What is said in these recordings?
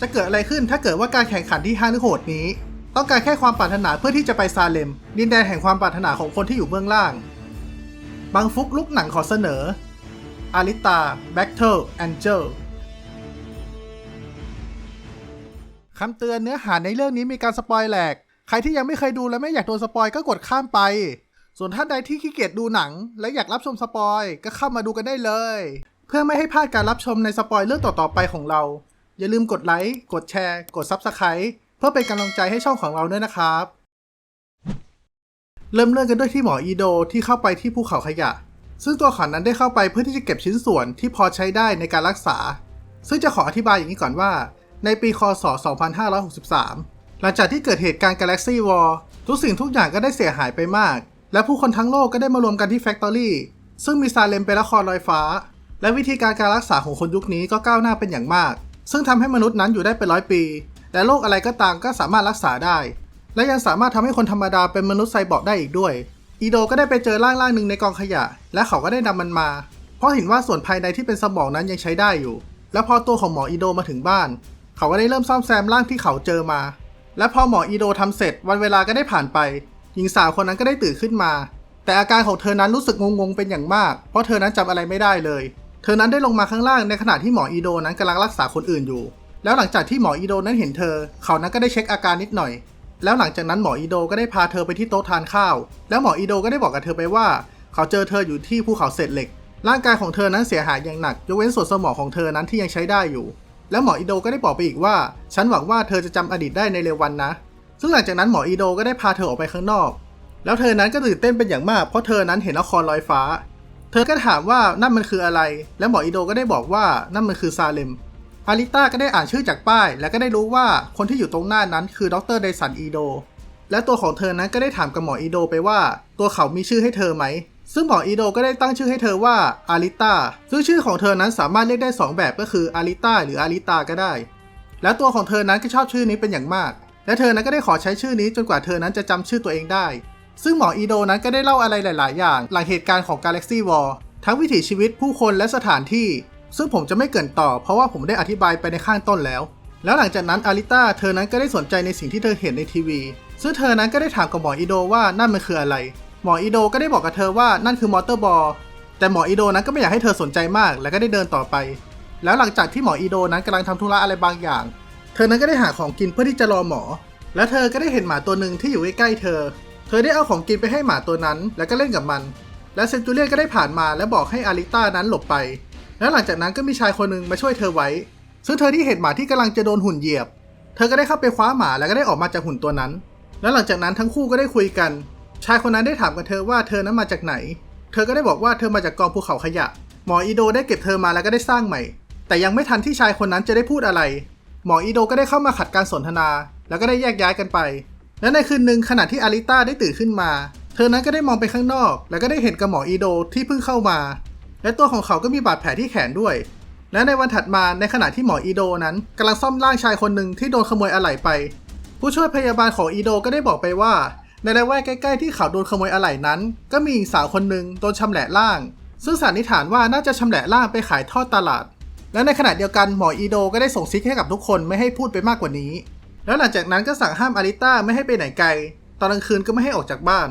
จะเกิดอะไรขึ้นถ้าเกิดว่าการแข่งขันที่ห้างโหดนี้ ต้องการแค่ความปรารถนาเพื่อที่จะไปซาเลม ดินแดนแห่งความปรารถนาของคนที่อยู่เบื้องล่างบางฟุกลุกหนังขอเสนอ อาริตาแบ็กเทลแองเจลคำเตือนเนื้อหาในเรื่องนี้มีการสปอยแหลก ใครที่ยังไม่เคยดูและไม่อยากโดนสปอยก็กดข้ามไป ส่วนท่านใดที่ขี้เกียจดูหนัง และอยากรับชมสปอยก็เข้ามาดูกันได้เลย เพื่อไม่ให้พลาดการรับชมในสปอยเรื่องต่อๆไปของเรา อย่าลืมกดไลค์ กดแชร์ กด Subscribe เพื่อเป็นกำลังใจให้ช่องของเราด้วยนะครับ เริ่มเรื่องกันด้วยที่หมออีโดที่เข้าไปที่ภูเขาขยะ ซึ่งตัวเขานั้นได้เข้าไปเพื่อที่จะเก็บชิ้นส่วนที่พอใช้ได้ในการรักษา ซึ่งจะขออธิบายอย่างนี้ก่อนว่า ในปีคศ 2563 หลังจากที่เกิดเหตุการณ์ Galaxy War ทุกสิ่งทุกอย่างก็ได้เสียหายไปมาก และผู้คนทั้งโลกก็ได้มารวมกันที่แฟคทอรี่ซึ่งมีซาเลมเป็นละครลอยฟ้า และวิธีการการรักษาของคนยุคนี้ก็ก้าวหน้าเป็นอย่างมาก ซึ่งทำให้มนุษย์นั้นอยู่ได้เป็นร้อยปี และโรคอะไรก็ตามก็สามารถรักษาได้ และยังสามารถทำให้คนธรรมดาเป็นมนุษย์ไซบอร์กได้อีกด้วย อีโดก็ได้ไปเจอร่างร่างหนึ่งในกองขยะ และเขาก็ได้นำมันมา เพราะเห็นว่าส่วนภายในที่เป็นสมองนั้นยังใช้ได้อยู่ และพอตัวของหมออีโดมาถึงบ้าน เขาก็ได้เริ่มซ่อมแซมร่างที่เขาเจอมา และพอหมออีโดทำเสร็จวันเวลาก็ได้ผ่านไป หญิงสาวคนนั้นก็ได้ตื่นขึ้นมา แต่อาการของเธอนั้นรู้สึกงงๆเป็นอย่างมาก เพราะเธอนั้นจำอะไรไม่ได้เลย เธอนั้นได้ลงมาข้างล่างในขณะที่หมออีโดนั้นกำลังรักษาคนอื่นอยู่ แล้วหลังจากที่หมออีโดนั้นเห็นเธอ เขานั้นก็ได้เช็คอาการนิดหน่อย แล้วหลังจากนั้นหมออีโดก็ได้พาเธอไปที่โต๊ะทานข้าว แล้วหมออีโดก็ได้บอกกับเธอไปว่า เขาเจอเธออยู่ที่ภูเขาเศษเหล็ก ร่างกายของเธอนั้นเสียหายอย่างหนัก ยกเว้นส่วนสมองของเธอนั้นที่ยังใช้ได้อยู่ แล้วหมออีโดก็ได้บอกไปอีกว่า ฉันหวังว่าเธอจะจำอดีตได้ในเร็ววันนะ ซึ่งหลังจากนั้นหมออีโดก็ได้พาเธอออกไปข้างนอก แล้วเธอนั้นก็ตื่นเต้นเป็นอย่างมากเพราะเธอนั้นเห็นละครลอยฟ้า เธอก็ถามว่านั่นมันคืออะไร แล้วหมออีโดก็ได้บอกว่านั่นมันคือซาเลมอาริต้าก็ได้อ่านชื่อจากป้าย แล้วก็ได้รู้ว่าคนที่อยู่ตรงหน้านั้นคือดรไดสันอีโด และตัวของเธอนั้นก็ได้ถามกับหมออีโดไปว่า ตัวเขามีชื่อให้เธอไหม ซึ่งหมออีโดก็ได้ตั้งชื่อให้เธอว่าอาริต้าซึ่งชื่อของเธอนั้นสามารถเรียกได้ 2 แบบก็คืออาริต้าหรืออาริตาก็ได้ และตัวของเธอนั้นก็ชอบชื่อนี้เป็นอย่างมาก และเธอนั้นก็ได้ขอใช้ชื่อนี้จนกว่าเธอนั้นจะจำชื่อตัวเองได้ ซึ่งหมออีโดนั้นก็ได้เล่าอะไรหลาย ๆ อย่าง หลังเหตุการณ์ของ Galaxy War ทั้งวิถีชีวิตผู้คนและสถานที่ ซึ่งผมจะไม่เกินต่อ เพราะว่าผมได้อธิบายไปในข้างต้นแล้ว แล้วหลังจากนั้นอาริต้าเธอนั้นก็ได้สนใจในสิ่งที่เธอเห็นในทีวี ซึ่งเธอนั้นก็ได้ถามกับหมออีโดว่านั่นมันคืออะไร หมออีโดก็ได้บอกกับเธอว่านั่นคือมอเตอร์บอลแต่หมออีโดนั้นก็ไม่อยากให้เธอสนใจมาก และก็ได้เดินต่อไป แล้วหลังจากที่หมออีโดนั้นกำลังทำธุระอะไรบางอย่าง เธอนั้นก็ได้หาของกินเพื่อที่จะรอหมอ และเธอก็ได้เห็นหมาตัวหนึ่งที่อยู่ใกล้ๆเธอ เธอได้เอาของกินไปให้หมาตัวนั้น แล้วก็เล่นกับมัน และเซนจูเลียนก็ได้ผ่านมาและบอกให้อาริต้านั้นหลบไป แล้วหลังจากนั้นก็มีชายคนหนึ่งมาช่วยเธอไว้ ซึ่งเธอที่เห็นหมาที่กำลังจะโดนหุ่นเหยียบ เธอก็ได้เข้าไปคว้าหมาแล้วก็ได้ออกมาจากหุ่นตัวนั้น แล้วหลังจากนั้นทั้งคู่ก็ได้คุยกัน ชายคนนั้นได้ถามกับเธอว่าเธอนั้นมาจากไหน เธอก็ได้บอกว่าเธอมาจากกองภูเขาขยะ หมออีโดได้เก็บเธอมาแล้วก็ได้สร้างใหม่ แต่ยังไม่ทันที่ชายคนนั้นจะได้พูดอะไร หมออีโดก็ได้เข้ามาขัดการสนทนา แล้วก็ได้แยกย้ายกันไป และในคืนหนึ่งขณะที่อาริต้าได้ตื่นขึ้นมา เธอนั้นก็ได้มองไปข้างนอก แล้วก็ได้เห็นกับหมออีโดที่เพิ่งเข้ามา และตัวของเขาก็มีบาดแผลที่แขนด้วย และในวันถัดมาในขณะที่หมออีโดนั้นกำลังซ่อมร่างชายคนหนึ่งที่โดนขโมยอะไหล่ไป ผู้ช่วยพยาบาลของอีโดก็ได้บอกไปว่า ในละแวกใกล้ ๆ ที่เขาโดนขโมยอะไหล่นั้น ก็มีหญิงสาวคนหนึ่งโดนชำแหละร่าง ซึ่งสันนิษฐานว่าน่าจะชำแหละร่างไปขายทอดตลาด และในขณะเดียวกันหมออีโดก็ได้ส่งซิกให้กับทุกคนไม่ให้พูดไปมากกว่านี้ แล้วหลังจากนั้นก็สั่งห้ามอาริต้าไม่ให้ไปไหนไกล ตอนกลางคืนก็ไม่ให้ออกจากบ้าน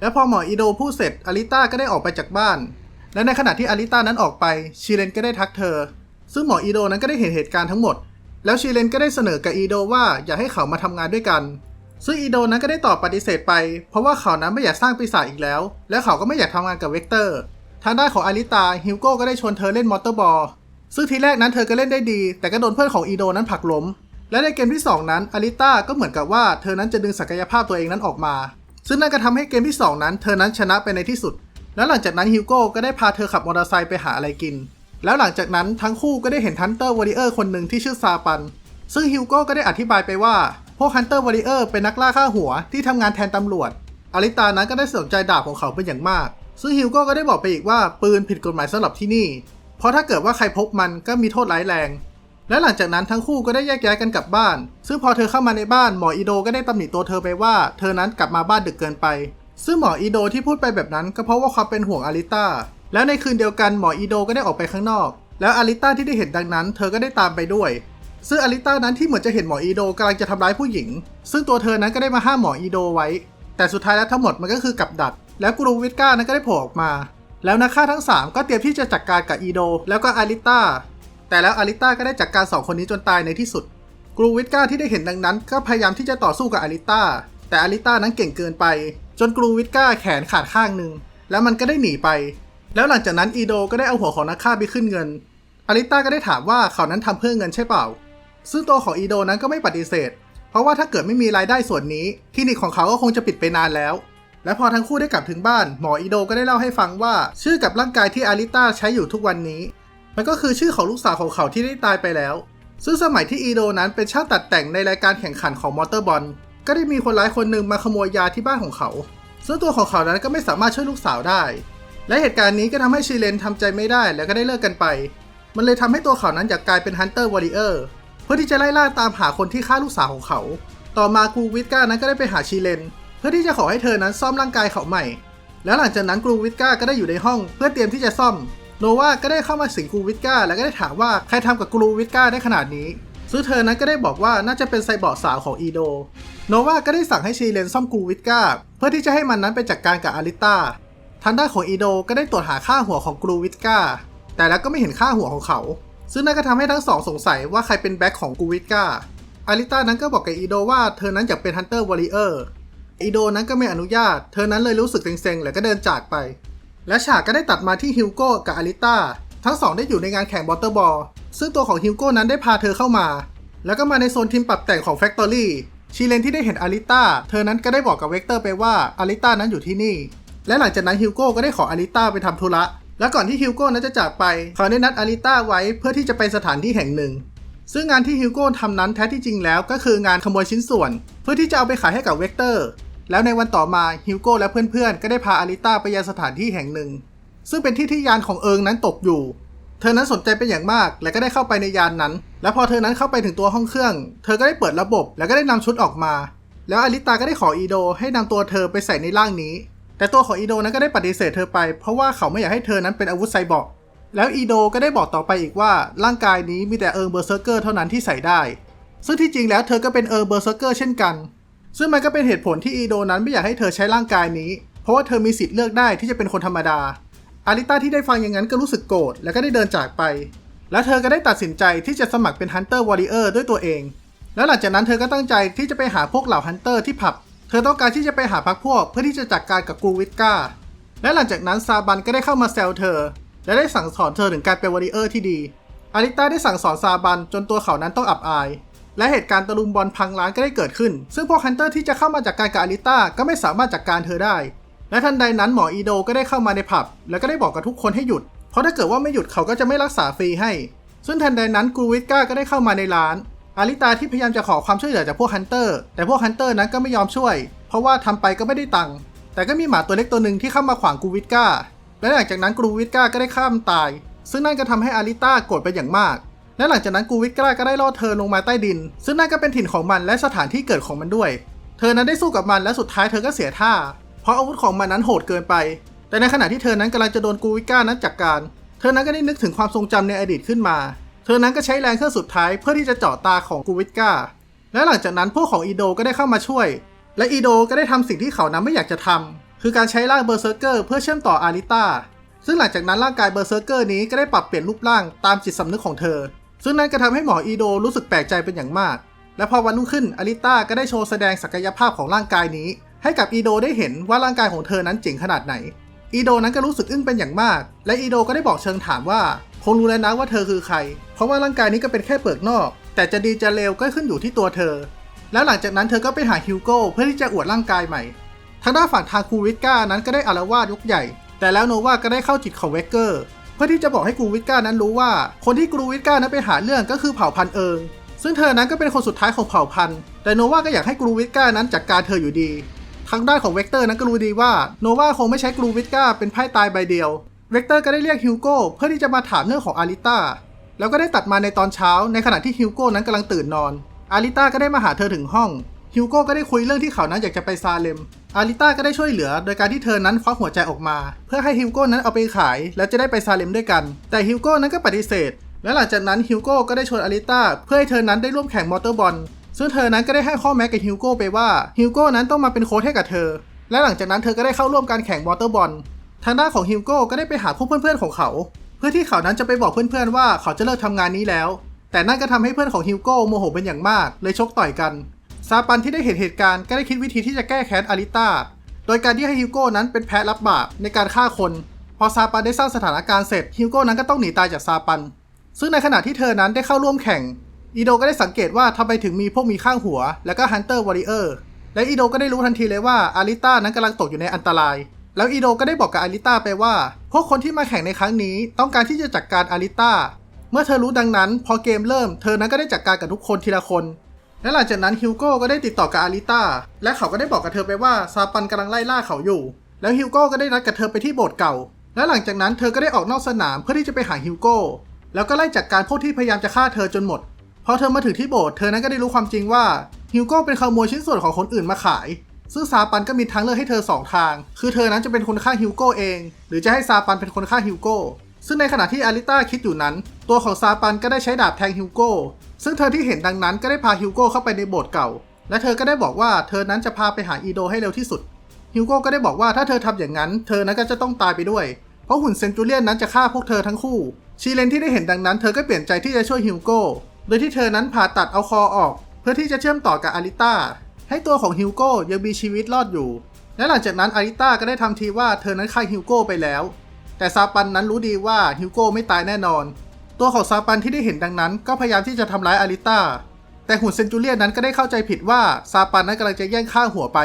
แล้วพอหมออีโดพูดเสร็จอาริต้าก็ได้ออกไปจากบ้าน และในขณะที่อาริต้านั้นออกไปชีเลนก็ได้ทักเธอ ซึ่งหมออีโดนั้นก็ได้เห็นเหตุการณ์ทั้งหมด แล้วชีเลนก็ได้เสนอกับอีโดว่าอยากให้เขามาทำงานด้วยกัน ซึ่งอีโดนั้นก็ได้ตอบปฏิเสธไป เพราะว่าเขานั้นไม่อยากสร้างปีศาจอีกแล้ว และเขาก็ไม่อยากทำงานกับเวกเตอร์ ทางด้านของอาริตาฮิวโก้ก็ได้ชวนเธอเล่นมอเตอร์บอลซึ่งทีแรกนั้นเธอก็เล่นได้ดี แต่ก็โดนเพื่อนของอีโดนั้นผลักล้ม และในเกมที่ 2 นั้นอาริต้าก็เหมือนกับว่าเธอนั้นจะดึงศักยภาพตัวเองนั้นออกมา ซึ่งนั่นก็ทำให้เกมที่ 2 นั้นเธอนั้นชนะไปในที่สุด แล้วหลังจากนั้นฮิวโก้ก็ได้พาเธอขับมอเตอร์ไซค์ไปหาอะไรกิน แล้วหลังจากนั้นทั้งคู่ก็ได้เห็นฮันเตอร์วอริเออร์คนหนึ่งที่ชื่อซาปัน ซึ่งฮิวโก้ก็ได้อธิบายไปว่าพวกฮันเตอร์วอริเออร์เป็นนักล่าฆ่าหัวที่ทำงานแทนตำรวจอาริตานั้นก็ได้สนใจดาบของเขาเป็นอย่างมาก ซึ่งฮิวโก้ก็ได้บอกไปอีกว่าปืนผิดกฎหมายสำหรับที่นี่ เพราะถ้าเกิดว่าใครพกมันก็มีโทษร้ายแรง และหลังจากนั้นทั้งคู่ก็ได้แยกย้ายกันกลับบ้าน ซึ่งพอเธอเข้ามาในบ้านหมออีโดก็ได้ตำหนิตัวเธอไปว่า เธอนั้นกลับมาบ้านดึกเกินไป ซึ่งหมออีโดที่พูดไปแบบนั้นก็เพราะว่าความเป็นห่วงอาริต้า แล้วในคืนเดียวกันหมออีโดก็ได้ออกไปข้างนอก แล้วอาริต้าที่ได้เห็นดังนั้น เธอก็ได้ตามไปด้วย ซึ่งอาริต้านั้นที่เหมือนจะเห็นหมออีโดกำลังจะทำร้ายผู้หญิง ซึ่งตัวเธอนั้นก็ได้มาห้ามหมออีโดไว้ แต่สุดท้ายแล้วทั้งหมดมันก็คือกับดัก แล้วกูรูวิทก้านั้นก็ได้โผล่ออกมา แล้วนักฆ่าทั้ง 3 ก็เตรียมที่จะจัดการกับอีโดแล้วก็อาริต้า แต่แล้วอาริต้าก็ได้จัดการสองคนนี้จนตายในที่สุด กรูวิทก้าที่ได้เห็นดังนั้น ก็พยายามที่จะต่อสู้กับอาริต้า แต่อาริต้านั้นเก่งเกินไป จนกรูวิทก้าแขนขาดข้างหนึ่ง แล้วมันก็ได้หนีไป แล้วหลังจากนั้นอีโดก็ได้เอาหัวของนักฆ่าไปขึ้นเงิน อาริต้าก็ได้ถามว่าเขานั้นทำเพื่อเงินใช่เปล่า ซึ่งตัวของอีโดนั้นก็ไม่ปฏิเสธ เพราะว่าถ้าเกิดไม่มีรายได้ส่วนนี้คลินิกของเขาก็คงจะปิดไปนานแล้วและพอทั้งคู่ได้กลับถึงบ้าน หมออีโดก็ได้เล่าให้ฟังว่า ชื่อกับร่างกายที่อาริต้าใช้อยู่ทุกวันนี้ มันก็คือชื่อของลูกสาวของเขาที่ได้ตายไปแล้ว ซึ่งสมัยที่อีโดนั้นเป็นช่างตัดแต่งในรายการแข่งขันของมอเตอร์บอลก็ได้มีคนร้ายคนหนึ่งมาขโมยยาที่บ้านของเขา ซึ่งตัวของเขานั้นก็ไม่สามารถช่วยลูกสาวได้ และเหตุการณ์นี้ก็ทำให้ชิเลนทำใจไม่ได้แล้วก็ได้เลิกกันไป มันเลยทำให้ตัวเขานั้นอยากกลายเป็นฮันเตอร์วอริเออร์เพื่อที่จะไล่ล่าตามหาคนที่ฆ่าลูกสาวของเขา ต่อมากูวิทก้านั้นก็ได้ไปหาชิเลน เพื่อที่จะขอให้เธอนั้นซ่อมร่างกายเขาใหม่ แล้วหลังจากนั้นกรูวิทก้าก็ได้อยู่ในห้อง เพื่อเตรียมที่จะซ่อม โนวาก็ได้เข้ามาสิงกรูวิทกาแล้วก็ได้ถามว่าใครทำกับกรูวิทกาได้ขนาดนี้ซึ่งเธอนั้นก็ได้บอกว่าน่าจะเป็นไซบอร์สาวของอีโด โนวาก็ได้สั่งให้ชีเลนซ่อมกรูวิทกาเพื่อที่จะให้มันนั้นไปจัดการกับอาริต้าทางด้านของอีโดก็ได้ตรวจหาค่าหัวของกรูวิทกาแต่แล้วก็ไม่เห็นค่าหัวของเขา ซึ่งนั่นก็ทำให้ทั้งสองสงสัยว่าใครเป็นแบ็คของกรูวิทกาอาริต้านั้นก็บอกกับอีโดว่าเธอนั้นอยากเป็นฮันเตอร์วอริเออร์อีโดนั้นก็ไม่อนุญาต เธอนั้นเลยรู้สึกเซ็งๆ แล้วก็เดินจากไป และฉากก็ได้ตัดมาที่ฮิวโก้กับอาริต้าทั้งสองได้อยู่ในงานแข่งบอเตอร์บอลซึ่งตัวของฮิวโก้นั้นได้พาเธอเข้ามา แล้วก็มาในโซนทีมปรับแต่งของแฟคทอรี่ชีเลนที่ได้เห็นอาริต้าเธอนั้นก็ได้บอกกับเวกเตอร์ไปว่าอาริต้านั้นอยู่ที่นี่ และหลังจากนั้นฮิวโก้ก็ได้ขออาริต้าไปทำธุระ และก่อนที่ฮิวโก้นั้นจะจากไปเขาได้นัดอาริต้าไว้เพื่อที่จะไปสถานที่แห่งหนึ่ง ซึ่งงานที่ฮิวโก้ทำนั้นแท้ที่จริงแล้วก็คืองานขโมยชิ้นส่วน เพื่อที่จะเอาไปขายให้กับเวกเตอร์ แล้วในวันต่อมาฮิวโก้และเพื่อนๆ ก็ได้พาอาริต้าไปยังสถานที่แห่งหนึ่ง ซึ่งเป็นที่ที่ยานของเอิงนั้นตกอยู่ เธอนั้นสนใจเป็นอย่างมาก และก็ได้เข้าไปในยานนั้น และพอเธอนั้นเข้าไปถึงตัวห้องเครื่อง เธอก็ได้เปิดระบบ แล้วก็ได้นำชุดออกมา แล้วอาริตาก็ได้ขออีโดให้นำตัวเธอไปใส่ในร่างนี้ แต่ตัวของอีโดนั้นก็ได้ปฏิเสธเธอไป เพราะว่าเขาไม่อยากให้เธอนั้นเป็นอาวุธไซบอร์กแล้วอีโดก็ได้บอกต่อไปอีกว่าร่างกายนี้มีแต่เอิงเบอร์เซอร์เกอร์เท่านั้นที่ใส่ได้ ซึ่งที่จริงแล้วเธอก็เป็นเอิงเบอร์เซอร์เกอร์เช่นกัน ซึ่งมันก็เป็นเหตุผลที่อีโดนั้นไม่อยากให้เธอใช้ร่างกายนี้ เพราะว่าเธอมีสิทธิ์เลือกได้ที่จะเป็นคนธรรมดา อาริต้าที่ได้ฟังอย่างนั้นก็รู้สึกโกรธแล้วก็ได้เดินจากไป แล้วเธอก็ได้ตัดสินใจที่จะสมัครเป็นฮันเตอร์วอริเออร์ด้วยตัวเอง แล้วหลังจากนั้นเธอก็ตั้งใจที่จะไปหาพวกเหล่าฮันเตอร์ที่ผับ เธอต้องการที่จะไปหาพักพวกเพื่อที่จะจัดการกับกูวิทก้าและหลังจากนั้นซาบันก็ได้เข้ามาแซวเธอ และได้สั่งสอนเธอถึงการเป็นวอริเออร์ที่ดีอาริต้าได้สั่งสอนซาบันจนตัวเขานั้นต้องอับอาย และเหตุการณ์ตะลุมบอลพังร้านก็ได้เกิดขึ้น ซึ่งพวกฮันเตอร์ที่จะเข้ามาจัดการกับอาริต้าก็ไม่สามารถจัดการเธอได้ และทันใดนั้นหมออีโดก็ได้เข้ามาในผับ แล้วก็ได้บอกกับทุกคนให้หยุด เพราะถ้าเกิดว่าไม่หยุดเขาก็จะไม่รักษาฟรีให้ ซึ่งทันใดนั้นกูวิทก้าก็ได้เข้ามาในร้าน อาริตาที่พยายามจะขอความช่วยเหลือจากพวกฮันเตอร์ แต่พวกฮันเตอร์นั้นก็ไม่ยอมช่วย เพราะว่าทำไปก็ไม่ได้ตังค์ แต่ก็มีหมาตัวเล็กตัวหนึ่งที่เข้ามาขวางกูวิทก้า และหลังจากนั้นกูวิก้าก็ได้ข้ามตาย ซึ่งนั่นก็ทำให้อาริต้าโกรธเป็นอย่างมาก และหลังจากนั้นกูวิทก้าก็ได้ล่อเธอลงมาใต้ดิน ซึ่งนั่นก็เป็นถิ่นของมันและสถานที่เกิดของมันด้วย เธอนั้นได้สู้กับมันและสุดท้ายเธอก็เสียท่า เพราะอาวุธของมันนั้นโหดเกินไป แต่ในขณะที่เธอนั้นกำลังจะโดนกูวิก้านั้นจัดกการ เธอนั้นก็ได้นึกถึงความทรงจำในอดีตขึ้นมา เธอนั้นก็ใช้แรงเครื่องสุดท้ายเพื่อที่จะเจาะตาของกูวิก้าและหลังจากนั้นพวกของอีโดก็ได้เข้ามาช่วย และอีโดก็ได้ทำสิ่งที่เขานั้นไม่อยากจะทำคือการใช้ร่างเบอร์เซอร์เกอร์เพื่อเชื่อมต่ออาริต้าซึ่งหลังจากนั้นร่างกายเบอร์เซอร์เกอร์นี้ก็ได้ปรับเปลี่ยนรูปร่างตามจิตสำนึกของเธอ ซึ่งนั่นก็ทำให้หมออีโดรู้สึกแปลกใจเป็นอย่างมาก และพอวันรุ่งขึ้นอาริต้าก็ได้โชว์แสดงศักยภาพของร่างกายนี้ ให้กับอีโดได้เห็นว่าร่างกายของเธอนั้นเจ๋งขนาดไหน อีโดนั้นก็รู้สึกอึ้งเป็นอย่างมาก และอีโดก็ได้บอกเชิงถามว่าคงรู้แล้วนะว่าเธอคือใคร เพราะว่าร่างกายนี้ก็เป็นแค่เปลือกนอก แต่จะดีจะเลวก็ขึ้นอยู่ที่ตัวเธอ แล้วหลังจากนั้นเธอก็ไปหาฮิวโก้เพื่อที่จะอวดร่างกายใหม่ ทางด้านฝั่งทางคูวิทก้านั้นก็ได้อารวาสยกใหญ่ แต่แล้วโนวาก็ได้เข้าจิตของเวกเกอร์ พื่อที่จะบอกให้กรูวิทก้านั้นรู้ว่า คนที่กรูวิทก้านั้นไปหาเรื่องก็คือเผ่าพันธุ์เอิงซึ่งเธอนั้นก็เป็นคนสุดท้ายของเผ่าพันธุ์ แต่โนวาก็อยากให้กรูวิทก้านั้นจัดการเธออยู่ดี ทางด้านของเวกเตอร์นั้นก็รู้ดีว่าโนวาคงไม่ใช้กรูวิทก้าเป็นไพ่ตายใบเดียว เวกเตอร์ก็ได้เรียกฮิวโก้เพื่อที่จะมาถามเรื่องของอาริต้า แล้วก็ได้ตัดมาในตอนเช้า ในขณะที่ฮิวโก้นั้นกำลังตื่นนอน อาริต้าก็ได้มาหาเธอถึงห้อง ฮิวโก้ก็ได้คุยเรื่องที่เขานั้นอยากจะไปซาเลม อาริต้าก็ได้ช่วยเหลือโดยการที่เธอนั้นควักหัวใจออกมา เพื่อให้ฮิวโก้นั้นเอาไปขาย แล้วจะได้ไปซาเลมด้วยกัน แต่ฮิวโก้นั้นก็ปฏิเสธ และหลังจากนั้นฮิวโก้ก็ได้ชวนอาริต้าเพื่อให้เธอนั้นได้ร่วมแข่งมอเตอร์บอลซึ่งเธอนั้นก็ได้ให้ข้อแม้กับฮิวโก้ไปว่าฮิวโก้นั้นต้องมาเป็นโค้ชให้กับเธอ และหลังจากนั้นเธอก็ได้เข้าร่วมการแข่งมอเตอร์บอลทางด้านของฮิวโก้ก็ได้ไปหาพวกเพื่อนๆของเขา เพื่อที่เขานั้นจะไปบอกเพื่อนๆว่าเขาจะเลิกทำงานนี้แล้ว แต่นั่นก็ทำให้เพื่อนของฮิวโก้โมโหเป็นอย่างมาก เลยชกต่อยกัน ซาปันที่ได้เห็นเหตุการณ์ก็ได้คิดวิธีที่จะแก้แค้นอาริต้า โดยการที่ให้ฮิวโก้นั้นเป็นแพ้รับบาปในการฆ่าคน พอซาปันได้สร้างสถานการณ์เสร็จฮิวโก้นั้นก็ต้องหนีตายจากซาปัน ซึ่งในขณะที่เธอนั้นได้เข้าร่วมแข่งอีโดก็ได้สังเกตว่าทำไมถึงมีพวกมีข้างหัว และก็ฮันเตอร์วอริเออร์และอีโดก็ได้รู้ทันทีเลยว่าอาริต้านั้นกำลังตกอยู่ในอันตราย แล้วอีโดก็ได้บอกกับอาริต้าไปว่า พวกคนที่มาแข่งในครั้งนี้ ต้องการที่จะจัดการอาริต้า เมื่อเธอรู้ดังนั้น พอเกมเริ่ม เธอนั้นก็ได้จัดการกับทุกคนทีละคน และหลังจากนั้นฮิวโก้ก็ได้ติดต่อกับอาริต้าและเขาก็ได้บอกกับเธอไปว่าซาปันกำลังไล่ล่าเขาอยู่ แล้วฮิวโก้ก็ได้นัดกับเธอไปที่โบสถ์เก่า และหลังจากนั้นเธอก็ได้ออกนอกสนามเพื่อที่จะไปหาฮิวโก้แล้วก็ไล่จัดการพวกที่พยายามจะฆ่าเธอจนหมดพอเธอมาถึงที่โบสถ์เธอนั้นก็ได้รู้ความจริงว่าฮิวโก้เป็นขโมยชิ้นส่วนของคนอื่นมาขาย ซึ่งซาปันก็มีทางเลือกให้เธอสองทาง คือเธอนั้นจะเป็นคนฆ่าฮิวโก้เอง หรือจะให้ซาปันเป็นคนฆ่าฮิวโก้ ซึ่งในขณะที่อาริต้าคิดอยู่นั้น ตัวของซาปันก็ได้ใช้ดาบแทงฮิวโก้ซึ่งเธอที่เห็นดังนั้นก็ได้พาฮิวโก้เข้าไปในโบสถ์เก่า และเธอก็ได้บอกว่าเธอนั้นจะพาไปหาอีโดให้เร็วที่สุดฮิวโก้ก็ได้บอกว่าถ้าเธอทำอย่างนั้น เธอนั้นก็จะต้องตายไปด้วย เพราะหุ่นเซนจูเลียนนั้นจะฆ่าพวกเธอทั้งคู่ ชีเลนที่ได้เห็นดังนั้น เธอก็เปลี่ยนใจที่จะช่วยฮิวโก้โดยที่เธอนั้นผ่าตัดเอาคอออก เพื่อที่จะเชื่อมต่อกับอาริต้าให้ตัวของฮิวโก้ยังมีชีวิตรอดอยู่ และหลังจากนั้นอาริต้าก็ได้ทำทีว่าเธอนั้นฆ่าฮิวโก้ไปแล้ว แต่ซาปันนั้นรู้ดีว่าฮิวโก้ไม่ตายแน่นอน ตัวของซาปันที่ได้เห็นดังนั้น ก็พยายามที่จะทำร้ายอาริต้าแต่หุ่นเซนจูเลียนนั้นก็ได้เข้าใจผิดว่าซาปันนั้นกำลังจะแย่งฆ่าหัวไป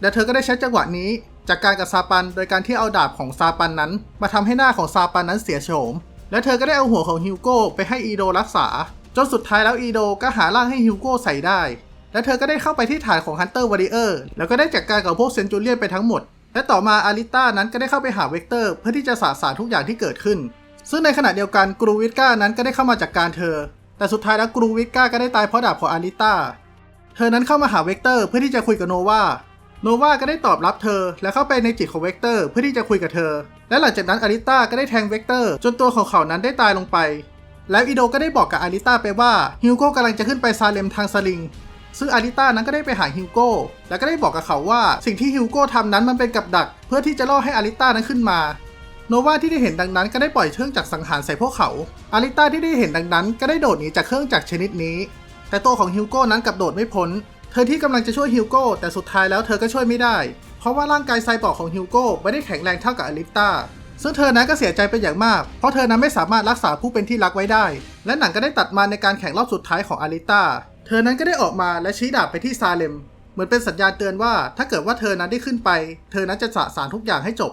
และเธอก็ได้ใช้จังหวะนี้ จากการกับซาปันโดยการที่เอาดาบของซาปันนั้น มาทำให้หน้าของซาปันนั้นเสียโฉม และเธอก็ได้เอาหัวของฮิวโก้ไปให้อีโดรักษา จนสุดท้ายแล้วอีโดก็หาร่างให้ฮิวโก้ใส่ได้ และเธอก็ได้เข้าไปที่ฐานของฮันเตอร์วอริเออร์แล้วก็ได้จัดการกับพวกเซนจูเลียนไปทั้งหมด และต่อมาอาริต้านั้นก็ได้เข้าไปหาเวกเตอร์ เพื่อที่จะสาสารทุกอย่างที่เกิดขึ้น ซึ่งในขณะเดียวกันกรูวิสก้านั้นก็ได้เข้ามาจัดการเธอ แต่สุดท้ายแล้วกรูวิสก้าก็ได้ตายเพราะดาบของอาริต้า เธอนั้นเข้ามาหาเวกเตอร์เพื่อที่จะคุยกับโนวาโนวาก็ได้ตอบรับเธอ และเข้าไปในจิตของเวกเตอร์เพื่อที่จะคุยกับเธอ และหลังจากนั้นอาริต้าก็ได้แทงเวกเตอร์ จนตัวของเขานั้นได้ตายลงไป แล้วอีโดก็ได้บอกกับอาริต้าไปว่าฮิวโก้กำลังจะขึ้นไปซาเลมทางสลิง ซึ่งอาริต้านั้นก็ได้ไปหาฮิวโก้แล้วก็ได้บอกกับเขาว่าสิ่งที่ฮิวโก้ทำนั้นมันเป็นกับดัก เพื่อที่จะล่อให้อาริต้านั้นขึ้นมาโนวาที่ได้เห็นดังนั้นก็ได้ปล่อยเครื่องจักรสังหารใส่พวกเขา อาริต้าที่ได้เห็นดังนั้น ก็ได้โดดหนีจากเครื่องจักรชนิดนี้ แต่ตัวของฮิวโก้นั้นกลับโดดไม่พ้น เธอที่กำลังจะช่วยฮิวโก้แต่สุดท้ายแล้วเธอก็ช่วยไม่ได้ เพราะว่าร่างกายไซบอร์กของฮิวโก้ไม่ได้แข็งแรงเท่ากับอาริต้า ซึ่งเธอนั้นก็เสียใจเป็นอย่างมาก เพราะเธอนั้นไม่สามารถรักษาผู้เป็นที่รักไว้ได้ และหนังก็ได้ตัดมาในการแข่งรอบสุดท้ายของอาริต้า เธอนั้นก็ได้ออกมาและชี้ดาบไปที่ซาเลม เหมือนเป็นสัญญาณเตือนว่า ถ้าเกิดว่าเธอนั้นได้ขึ้นไป เธอนั้นจะสะสารทุกอย่างให้จบ